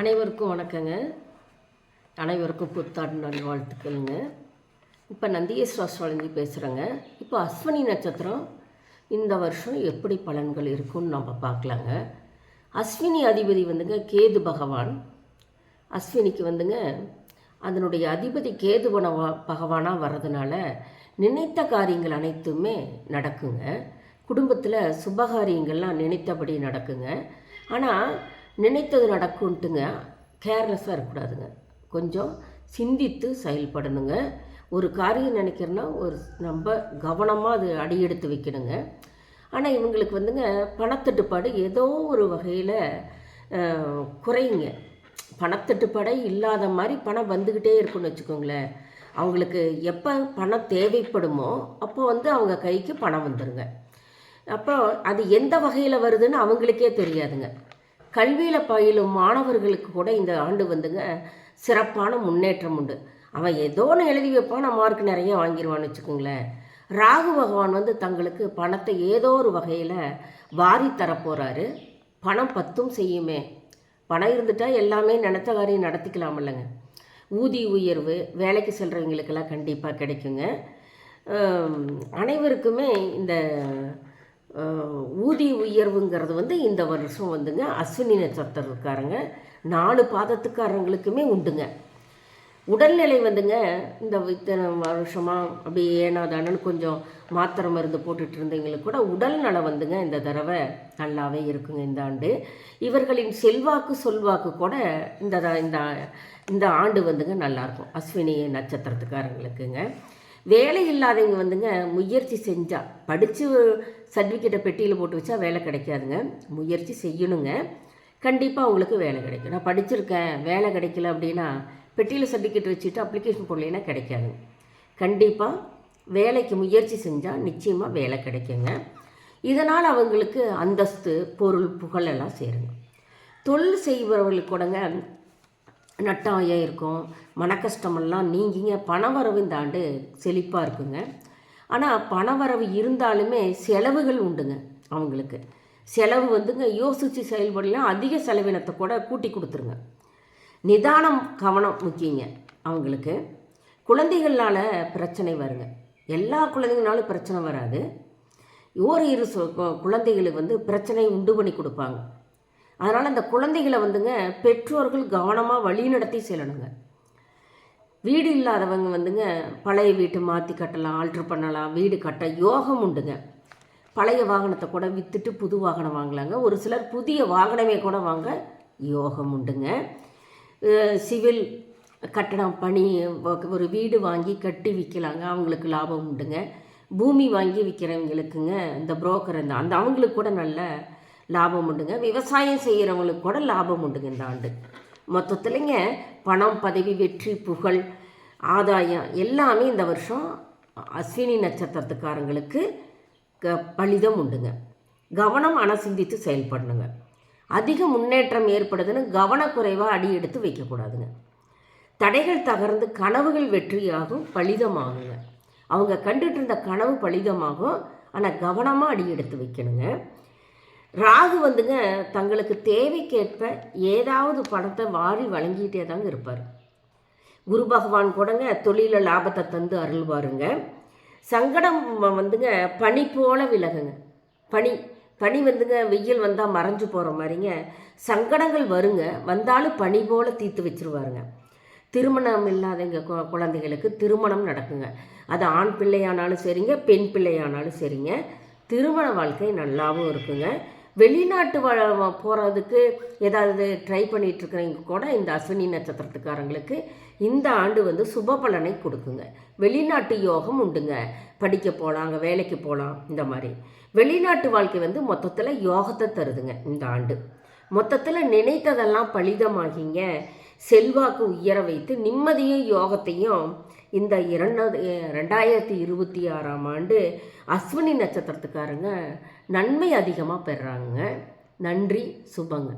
அனைவருக்கும் வணக்கங்க. அனைவருக்கும் புத்தாண்டு நாள் வாழ்த்துக்கள்ங்க. இப்போ நந்தியேஸ்வர சுவாமிஜி பேசுகிறேங்க இப்போ அஸ்வினி நட்சத்திரம் இந்த வருஷம் எப்படி பலன்கள் இருக்கும்னு நம்ம பார்க்கலாங்க. அஸ்வினி அதிபதி வந்துங்க கேது பகவான். அஸ்வினிக்கு வந்துங்க அதனுடைய அதிபதி கேது பணவா பகவானாக வர்றதுனால நினைத்த காரியங்கள் அனைத்துமே நடக்குங்க. குடும்பத்தில் சுபகாரியங்கள்லாம் நினைத்தபடி நடக்குங்க. ஆனால் நினைத்தது நடக்கும்ட்டுங்க. கேர்லெஸ்ஸாக இருக்கக்கூடாதுங்க. கொஞ்சம் சிந்தித்து செயல்படணுங்க. ஒரு காரியம் நினைக்கிறேன்னா ஒரு ரொம்ப கவனமாக அது அடியெடுத்து வைக்கணுங்க. ஆனால் இவங்களுக்கு வந்துங்க பணத்தட்டுப்பாடு ஏதோ ஒரு வகையில் குறையுங்க. பணத்தட்டுப்பாடே இல்லாத மாதிரி பணம் வந்துக்கிட்டே இருக்குன்னு வச்சுக்கோங்களேன். அவங்களுக்கு எப்போ பணம் தேவைப்படுமோ அப்போ வந்து அவங்க கைக்கு பணம் வந்துடுங்க அப்போ அது எந்த வகையில் வருதுன்னு அவங்களுக்கே தெரியாதுங்க. கல்வியில் பயிலும் மாணவர்களுக்கு கூட இந்த ஆண்டு வந்துங்க சிறப்பான முன்னேற்றம் உண்டு. அவன் ஏதோ ஒன்று எழுதி வைப்பான் நான் மார்க் நிறைய வாங்கிடுவான்னு வச்சுக்கோங்களேன். ராகு பகவான் வந்து தங்களுக்கு பணத்தை ஏதோ ஒரு வகையில் வாரி தரப்போகிறாரு பணம் பத்தும் செய்யுமே. பணம் இருந்துட்டால் எல்லாமே நினச்ச காரியம் நடத்திக்கலாம் இல்லைங்க. ஊதிய உயர்வு வேலைக்கு செல்கிறவங்களுக்கெல்லாம் கண்டிப்பாக கிடைக்குங்க. அனைவருக்குமே இந்த ஊதிய உயர்வுங்கிறது வந்து இந்த வருஷம் வந்துங்க. அஸ்வினி நட்சத்திரக்காரங்க நாலு பாதத்துக்காரங்களுக்குமே உண்டுங்க. உடல்நிலை வந்துங்க இந்த இத்தனை வருஷமாக அப்படி ஏனாதானு கொஞ்சம் மாத்திரை மருந்து போட்டுட்டு இருந்தவங்களுக்கு கூட உடல் நலம் வந்துங்க இந்த தடவை நல்லாவே இருக்குங்க இந்த ஆண்டு. இவர்களின் செல்வாக்கு சொல்வாக்கு கூட இந்த இந்த இந்த ஆண்டு வந்துங்க நல்லாயிருக்கும் அஸ்வினி நட்சத்திரத்துக்காரங்களுக்குங்க. வேலை இல்லாதவங்க வந்துங்க முயற்சி செஞ்சால் படித்து சர்டிஃபிகேட்டை பெட்டியில் போட்டு வச்சா வேலை கிடைக்காதுங்க. முயற்சி செய்யணுங்க. கண்டிப்பாக உங்களுக்கு வேலை கிடைக்கும். நான் படிச்சிருக்கேன் வேலை கிடைக்கல அப்படின்னா பெட்டியில் சர்டிஃபிகேட் வச்சுட்டு அப்ளிகேஷன் போடலைன்னா கிடைக்காதுங்க கண்டிப்பாக வேலைக்கு முயற்சி செஞ்சால் நிச்சயமாக வேலை கிடைக்குங்க. இதனால் அவங்களுக்கு அந்தஸ்து பொருள் புகழெல்லாம் சேருங்க. தொழில் செய்பவர்களுக்கு கூடங்க நட்டாயம் இருக்கும் மனக்கஷ்டமெல்லாம் நீங்கிங்க. பணவரவு இந்த ஆண்டு செழிப்பாக இருக்குங்க. ஆனால் பணவரவு இருந்தாலுமே செலவுகள் உண்டுங்க அவங்களுக்கு. செலவு வந்துங்க யோசித்து செயல்படலாம் அதிக செலவினத்தை கூட கூட்டி கொடுத்துருங்க. நிதானம் கவனம் முக்கியங்க அவங்களுக்கு. குழந்தைகளால் பிரச்சனை வருங்க. எல்லா குழந்தைங்களாலும் பிரச்சனை வராது. ஓரிரு இரு குழந்தைகளுக்கு வந்து பிரச்சனை உண்டு பண்ணி கொடுப்பாங்க. அதனால் அந்த குழந்தைகளை வந்துங்க பெற்றோர்கள் கவனமாக வழிநடத்தி செல்லணுங்க. வீடு இல்லாதவங்க வந்துங்க பழைய வீட்டை மாற்றி கட்டலாம் ஆல்ட்ரு பண்ணலாம் வீடு கட்ட யோகம் உண்டுங்க. பழைய வாகனத்தை கூட விற்றுட்டு புது வாகனம் வாங்கலாங்க. ஒரு சிலர் புதிய வாகனமே கூட வாங்க யோகம் உண்டுங்க. சிவில் கட்டடம் பணி ஒரு வீடு வாங்கி கட்டி விற்கலாங்க அவங்களுக்கு லாபம் உண்டுங்க. பூமி வாங்கி விற்கிறவங்களுக்குங்க இந்த புரோக்கர் இந்த அந்த அவங்களுக்கு கூட நல்ல லாபம் உண்டுங்க. விவசாயம் செய்கிறவங்களுக்கு கூட லாபம் உண்டுங்க இந்த ஆண்டு. மொத்தத்துலேங்க பணம் பதவி வெற்றி புகழ் ஆதாயம் எல்லாமே இந்த வருஷம் அஸ்வினி நட்சத்திரத்துக்காரங்களுக்கு க பலிதம் உண்டுங்க. கவனம் அனசிந்தித்து செயல்படணுங்க. அதிக முன்னேற்றம் ஏற்படுதுன்னு கவனக்குறைவாக அடி எடுத்து வைக்கக்கூடாதுங்க. தடைகள் தகர்ந்து கனவுகள் வெற்றியாகும் பலிதமாகுங்க. அவங்க கண்டுட்டு இருந்த கனவு பலிதமாகும். ஆனால் கவனமாக அடி எடுத்து வைக்கணுங்க. ராகு வந்துங்க தங்களுக்கு தேவைக்கேற்ப ஏதாவது பணத்தை வாரி வழங்கிட்டே தாங்க இருப்பார். குரு பகவான் கூடங்க தொழில லாபத்தை தந்து அருள்வாருங்க. சங்கடம் வந்துங்க பனி போல விலகுங்க. பனி பனி வந்துங்க வெயில் வந்தால் மறைஞ்சு போகிற மாதிரிங்க சங்கடங்கள் வருங்க. வந்தாலும் பனி போல் தீர்த்து வச்சுருவாருங்க. திருமணம் இல்லாதவங்க குழந்தைகளுக்கு திருமணம் நடக்குங்க. அது ஆண் பிள்ளையானாலும் சரிங்க பெண் பிள்ளையானாலும் சரிங்க. திருமண வாழ்க்கை நல்லாவும் இருக்குங்க. வெளிநாட்டு போகிறதுக்கு ஏதாவது ட்ரை பண்ணிகிட்ருக்கிறவங்க கூட இந்த அஸ்வினி நட்சத்திரத்துக்காரங்களுக்கு இந்த ஆண்டு வந்து சுப பலனை கொடுக்குங்க. வெளிநாட்டு யோகம் உண்டுங்க. படிக்க போகலாம் அங்கே வேலைக்கு போகலாம் இந்த மாதிரி. வெளிநாட்டு வாழ்க்கை வந்து மொத்தத்தில் யோகத்தை தருதுங்க இந்த ஆண்டு. மொத்தத்தில் நினைத்ததெல்லாம் பலிதமாகிங்க. செல்வாக்கு உயர வைத்து நிம்மதியும் யோகத்தையும் இந்த இரண்டாவது ரெண்டாயிரத்தி இருபத்தி ஆறாம் ஆண்டு அஸ்வினி நட்சத்திரத்துக்காரங்க நன்மை அதிகமாக பெறுறாங்க நன்றி சுபங்க